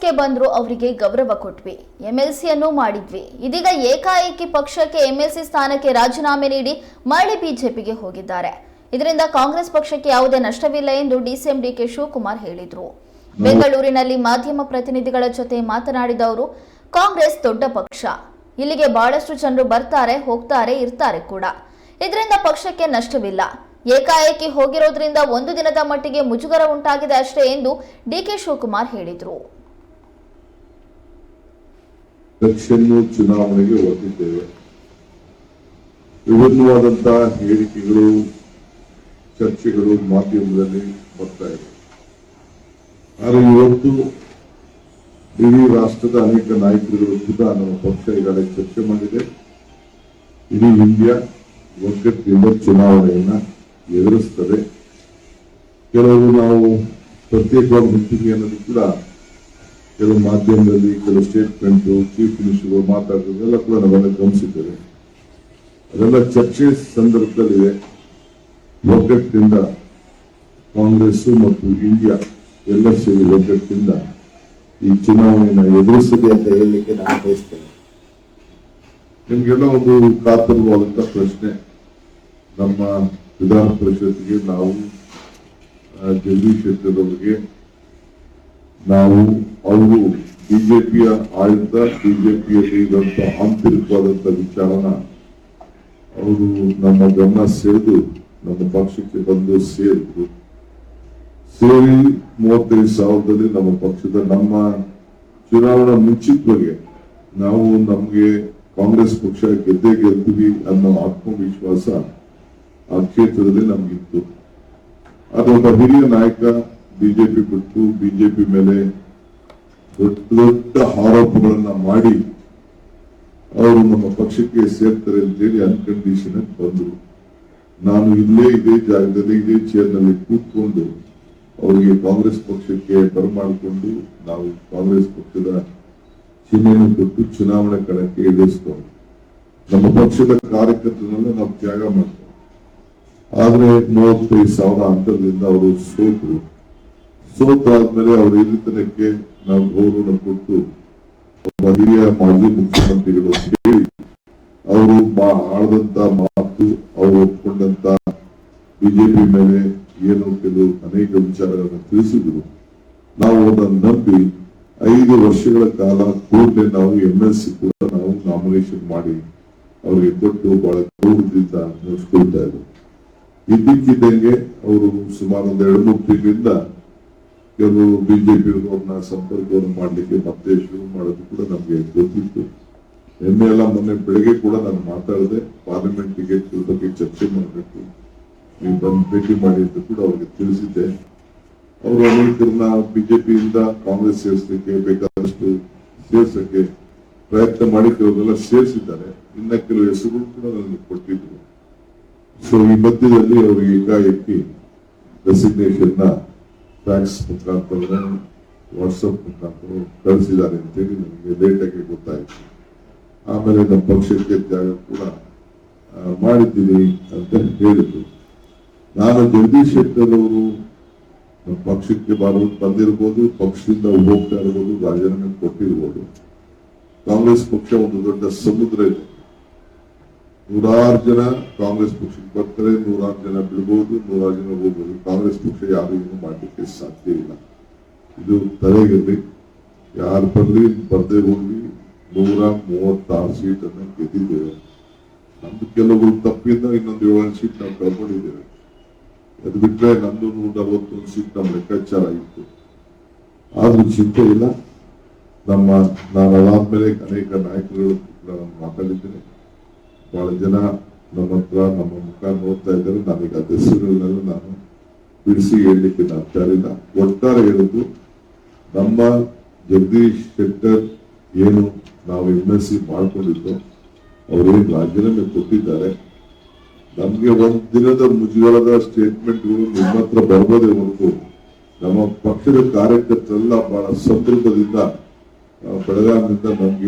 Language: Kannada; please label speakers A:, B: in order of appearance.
A: ಕಾಂಗ್ರೆಸ್ಗೆ ಬಂದ್ರು, ಅವರಿಗೆ ಗೌರವ ಕೊಟ್ವಿ. ಎಂಎಲ್ಸಿಯನ್ನು ಮಾಡಿದ್ವಿ. ಇದೀಗ ಏಕಾಏಕಿ ಪಕ್ಷಕ್ಕೆ ಎಂಎಲ್ಸಿ ಸ್ಥಾನಕ್ಕೆ ರಾಜೀನಾಮೆ ನೀಡಿ ಮರಳಿ ಬಿಜೆಪಿಗೆ ಹೋಗಿದ್ದಾರೆ. ಇದರಿಂದ ಕಾಂಗ್ರೆಸ್ ಪಕ್ಷಕ್ಕೆ ಯಾವುದೇ ನಷ್ಟವಿಲ್ಲ ಎಂದು ಡಿಸಿಎಂ ಡಿಕೆ ಶಿವಕುಮಾರ್ ಹೇಳಿದ್ರು. ಬೆಂಗಳೂರಿನಲ್ಲಿ ಮಾಧ್ಯಮ ಪ್ರತಿನಿಧಿಗಳ ಜೊತೆ ಮಾತನಾಡಿದ ಅವರು, ಕಾಂಗ್ರೆಸ್ ದೊಡ್ಡ ಪಕ್ಷ. ಇಲ್ಲಿಗೆ ಬಹಳಷ್ಟು ಜನರು ಬರ್ತಾರೆ, ಹೋಗ್ತಾರೆ, ಇರ್ತಾರೆ ಕೂಡ. ಇದರಿಂದ ಪಕ್ಷಕ್ಕೆ ನಷ್ಟವಿಲ್ಲ. ಏಕಾಏಕಿ ಹೋಗಿರೋದ್ರಿಂದ ಒಂದು ದಿನದ ಮಟ್ಟಿಗೆ ಮುಜುಗರ ಉಂಟಾಗಿದೆ ಅಷ್ಟೇ ಎಂದು ಡಿಕೆ ಶಿವಕುಮಾರ್ ಹೇಳಿದರು.
B: ಎಲೆಕ್ಷನ್ನು ಚುನಾವಣೆಗೆ ಒತ್ತಿದ್ದೇವೆ ವಿಭಿನ್ನವಾದಂತಹ ಹೇಳಿಕೆಗಳು, ಚರ್ಚೆಗಳು ಮಾಧ್ಯಮದಲ್ಲಿ ಬರ್ತಾ ಇದೆ. ಆದರೆ ಇವತ್ತು ಇಡೀ ರಾಷ್ಟ್ರದ ಅನೇಕ ನಾಯಕರುಗಳು ಕೂಡ ನಮ್ಮ ಪಕ್ಷ ಈಗಾಗಲೇ ಚರ್ಚೆ ಮಾಡಿದೆ. ಇಡೀ ಇಂಡಿಯಾ ಒಗ್ಗಟ್ಟಿನಿಂದ ಚುನಾವಣೆಯನ್ನ ಎದುರಿಸ್ತದೆ. ಕೆಲವರು ನಾವು ಪ್ರತ್ಯೇಕವಾಗಿ ನಿಂತಿದ್ದೀವಿ ಅನ್ನೋದು ಕೂಡ ಕೆಲವು ಮಾಧ್ಯಮದಲ್ಲಿ, ಕೆಲವು ಸ್ಟೇಟ್ಮೆಂಟ್ ಚೀಫ್ ಮಿನಿಸ್ಟರ್ ಮಾತಾಡೋದೆಲ್ಲ ಕೂಡ ನಮ್ಮನ್ನು ಗಮನಿಸಿದ್ದೇವೆ. ಅದೆಲ್ಲ ಚರ್ಚೆ ಸಂದರ್ಭದಲ್ಲಿದೆ. ಒಗ್ಗಟ್ಟಿನಿಂದ ಕಾಂಗ್ರೆಸ್ ಮತ್ತು ಇಂಡಿಯಾ ಎಲ್ಲ ಸೇರಿ ಒಗ್ಗಟ್ಟಿನಿಂದ ಈ ಚುನಾವಣೆಯನ್ನು ಎದುರಿಸಿದೆ
C: ಅಂತ ಹೇಳಲಿಕ್ಕೆ ನಾನು ಬಯಸ್ತೇನೆ.
B: ನಿಮಗೆಲ್ಲ ಒಂದು ಕಾತರವಾದಂತ ಪ್ರಶ್ನೆ. ನಮ್ಮ ವಿಧಾನ ಪರಿಷತ್ಗೆ ನಾವು ಜಲ್ಲಿ ಕ್ಷೇತ್ರದವರಿಗೆ ನಾವು ಅವರು ಬಿಜೆಪಿಯ ಆಡಳಿತ ಬಿಜೆಪಿಯಲ್ಲಿ ಇರುವಂತ ಆಂತರಿಕವಾದಂತ ವಿಚಾರನ ಅವರು ನಮ್ಮ ಗಮನ ಸೆಳೆದು ನಮ್ಮ ಪಕ್ಷಕ್ಕೆ ಬಂದು ಸೇರಿದ್ರು. ಸೇರಿ ಮೂವತ್ತೈದು ಸಾವಿರದಲ್ಲಿ ನಮ್ಮ ಪಕ್ಷದ ನಮ್ಮ ಚುನಾವಣಾ ಮುಂಚಿತವಾಗಿ ನಾವು ನಮಗೆ ಕಾಂಗ್ರೆಸ್ ಪಕ್ಷ ಗೆದ್ದೇ ಗೆಲ್ತೀವಿ ಅನ್ನೋ ಆತ್ಮವಿಶ್ವಾಸ ಆ ಕ್ಷೇತ್ರದಲ್ಲಿ ನಮಗಿತ್ತು. ಅದು ಒಬ್ಬ ಹಿರಿಯ ನಾಯಕ ಬಿಜೆಪಿ ಬಿಟ್ಟು ಬಿಜೆಪಿ ಮೇಲೆ ದೊಡ್ಡ ದೊಡ್ಡ ಆರೋಪಗಳನ್ನ ಮಾಡಿ ಅವರು ನಮ್ಮ ಪಕ್ಷಕ್ಕೆ ಸೇರ್ತಾರೆ ಅಂತೇಳಿ ಅನ್ಕಂಡೀಷನ್ ಬಂದರು. ನಾನು ಇಲ್ಲೇ ಇದೇ ಜಾಗದಲ್ಲಿ, ಇದೇ ಚೇರ್ನಲ್ಲಿ ಕೂತ್ಕೊಂಡು ಅವರಿಗೆ ಕಾಂಗ್ರೆಸ್ ಪಕ್ಷಕ್ಕೆ ಬರಮಾಡಿಕೊಂಡು ನಾವು ಕಾಂಗ್ರೆಸ್ ಪಕ್ಷದ ಚಿಹ್ನೆಯನ್ನು ಕೊಟ್ಟು ಚುನಾವಣೆ ಕಣಕ್ಕೆ ಇಳಿಸ್ಕೊಂಡು ನಮ್ಮ ಪಕ್ಷದ ಕಾರ್ಯಕರ್ತರನ್ನೆಲ್ಲ ನಾವು ತ್ಯಾಗ ಮಾಡ್ತೇವೆ. ಆದ್ರೆ ಮೂವತ್ತೈದು ಸಾವಿರ ಅಂತರದಿಂದ ಅವರು ಸೋತರು. ಸೋತಾದ್ಮೇಲೆ ಅವರ ಹಿರಿತನಕ್ಕೆ ನಾವು ಗೌರವ ಕೊಟ್ಟು ಒಬ್ಬ ಹಿರಿಯ ಮಾಜಿ ಮುಖ್ಯಮಂತ್ರಿಗಳು ಹೇಳಿ ಅವರು ಆಡಿದಂತ ಮಾತು, ಅವರು ಒಪ್ಪಿಕೊಂಡಂತ ಬಿಜೆಪಿ ಮೇಲೆ ಏನು ಕೆಲವು ಅನೇಕ ವಿಚಾರಗಳನ್ನು ತಿಳಿಸಿದ್ರು. ನಾವು ಅದನ್ನು ನಂಬಿ ಐದು ವರ್ಷಗಳ ಕಾಲ ಕೂಡಲೇ ನಾವು ಎಂ ಎಲ್ ಸಿ ಕೂಡ ನಾವು ನಾಮಿನೇಷನ್ ಮಾಡಿ ಅವರಿಗೆ ಕೊಟ್ಟು ಬಹಳ ಗೌರವದಿಂದ ನಡೆಸ್ಕೊಳ್ತಾ ಇದ್ರು ಇದ್ದಕ್ಕಿದ್ದಂಗೆ ಅವರು ಸುಮಾರು ಒಂದು ಎರಡು ಮೂರು ತಿಂಗಳಿಂದ ಕೆಲವು ಬಿಜೆಪಿ ಅವ್ರನ್ನ ಸಂಪರ್ಕವನ್ನು ಮಾಡಲಿಕ್ಕೆ ಮತ್ತೆ ಶುರು ಮಾಡೋದು ಕೂಡ ನಮಗೆ ಗೊತ್ತಿತ್ತು. ನಿನ್ನೆ ಎಲ್ಲ ಮೊನ್ನೆ ಬೆಳಗ್ಗೆ ಕೂಡ ನಾನು ಮಾತಾಡಿದೆ ಪಾರ್ಲಿಮೆಂಟ್ ಟಿಕೆಟ್ ಬಗ್ಗೆ ಚರ್ಚೆ ಮಾಡಬೇಕು. ನೀವು ಬಂದು ಭೇಟಿ ಮಾಡಿ ಅಂತ ಕೂಡ ಅವ್ರಿಗೆ ತಿಳಿಸಿದ್ದೆ. ಅವರು ಅನೇಕರನ್ನ ಬಿಜೆಪಿಯಿಂದ ಕಾಂಗ್ರೆಸ್ ಸೇರಿಸಲಿಕ್ಕೆ ಬೇಕಾದಷ್ಟು ಸೇರ್ಸಕ್ಕೆ ಪ್ರಯತ್ನ ಮಾಡಿ ಕೆಲವರೆಲ್ಲ ಸೇರಿಸಿದ್ದಾರೆ. ಇನ್ನ ಕೆಲವು ಹೆಸರುಗಳು ಕೂಡ ನನಗೆ ಕೊಟ್ಟಿದ್ರು. ಸೊ ಈ ಮಧ್ಯದಲ್ಲಿ ಅವರಿಗೆ ಏಕಾಏಕಿ ರೆಸಿಗ್ನೇಷನ್ನ ಫ್ಯಾಕ್ಸ್ ಮುಖಾಂತರ ವಾಟ್ಸಪ್ ಮುಖಾಂತರ ಕಳಿಸಿದ್ದಾರೆ ಅಂತೇಳಿ ನನಗೆ ಲೇಟಾಗಿ ಗೊತ್ತಾಯಿತು. ಆಮೇಲೆ ನಮ್ಮ ಪಕ್ಷಕ್ಕೆ ತ್ಯಾಗ ಕೂಡ ಮಾಡಿದ್ದೀವಿ ಅಂತ ಹೇಳಿದ್ರು. ನಾನು ಜಗದೀಶ್ ಶೆಟ್ಟರ್ ಅವರು ನಮ್ಮ ಪಕ್ಷಕ್ಕೆ ಬರೋದು ಬಂದಿರ್ಬೋದು, ಪಕ್ಷದಿಂದ ಹೋಗ್ತಾ ಇರ್ಬೋದು, ರಾಜೀನಾಮೆ ಕೊಟ್ಟಿರ್ಬೋದು. ಕಾಂಗ್ರೆಸ್ ಪಕ್ಷ ಒಂದು ದೊಡ್ಡ ಸಮುದ್ರ ಇದೆ. ನೂರಾರು ಜನ ಕಾಂಗ್ರೆಸ್ ಪಕ್ಷಕ್ಕೆ ಬರ್ತಾರೆ ನೂರಾರು ಜನ ಬಿಡ್ಬೋದು, ನೂರಾರು ಜನ ಹೋಗ್ಬೋದು. ಕಾಂಗ್ರೆಸ್ ಪಕ್ಷ ಯಾರು ಏನು ಮಾಡಲಿಕ್ಕೆ ಸಾಧ್ಯ ಇಲ್ಲ. ಇದು ತಲೆಗಿರಲಿ ಯಾರು ಬರಲಿ, ಬರ್ದೇ ಹೋಗ್ಲಿ. ನೂರ ಮೂವತ್ತಾರು ಸೀಟ್ ಅನ್ನ ಗೆದ್ದಿದ್ದೇವೆ. ನಮ್ದು ಕೆಲವರು ತಪ್ಪಿಂದ ಇನ್ನೊಂದು ಏಳು ಸೀಟ್ ನಾವು ಕಳ್ಕೊಂಡಿದ್ದೇವೆ. ಅದು ಬಿಟ್ಟರೆ ನಂದು ನೂರ ನಲವತ್ತೊಂದು ಸೀಟ್ ನಮ್ಮ ಲೆಕ್ಕಾಚಾರ ಇತ್ತು. ಆದ್ರೂ ಚಿಂತೆ ಇಲ್ಲ. ನಮ್ಮ ನಾನು ಅದಾದ್ಮೇಲೆ ಅನೇಕ ನಾಯಕರುಗಳು ನಾನು ಮಾತಾಡಿದ್ದೇನೆ. ಬಹಳ ಜನ ನಮ್ಮ ಹತ್ರ, ನಮ್ಮ ಮುಖ ನೋಡ್ತಾ ಇದ್ದಾರೆ. ನನಗೆ ಅದ ಹೆಸರುಗಳನ್ನೆಲ್ಲ ನಾನು ಬಿಡಿಸಿ ಹೇಳಲಿಕ್ಕೆ ನಾನು ಇಲ್ಲ ಒಟ್ಟಾರೆ ಹೇಳುದು ನಮ್ಮ ಜಗದೀಶ್ ಶೆಟ್ಟರ್ ಏನು ನಾವು ಎಂ ಎಸ್ ಸಿ ಮಾಡ್ಕೊಂಡಿದ್ದು ಅವರೇನು ರಾಜೀನಾಮೆ ಕೊಟ್ಟಿದ್ದಾರೆ. ನಮಗೆ ಒಂದು ದಿನದ ಮುಜುಗರದ ಸ್ಟೇಟ್ಮೆಂಟ್ಗಳು ನಿಮ್ಮ ಹತ್ರ ಬರ್ಬೋದೇ ಹೊರತು, ನಮ್ಮ ಪಕ್ಷದ ಕಾರ್ಯಕರ್ತರೆಲ್ಲ ಬಹಳ ಸಂದರ್ಭದಿಂದ ಬೆಳಗಾವಿಯಿಂದ ನಮ್ಗೆ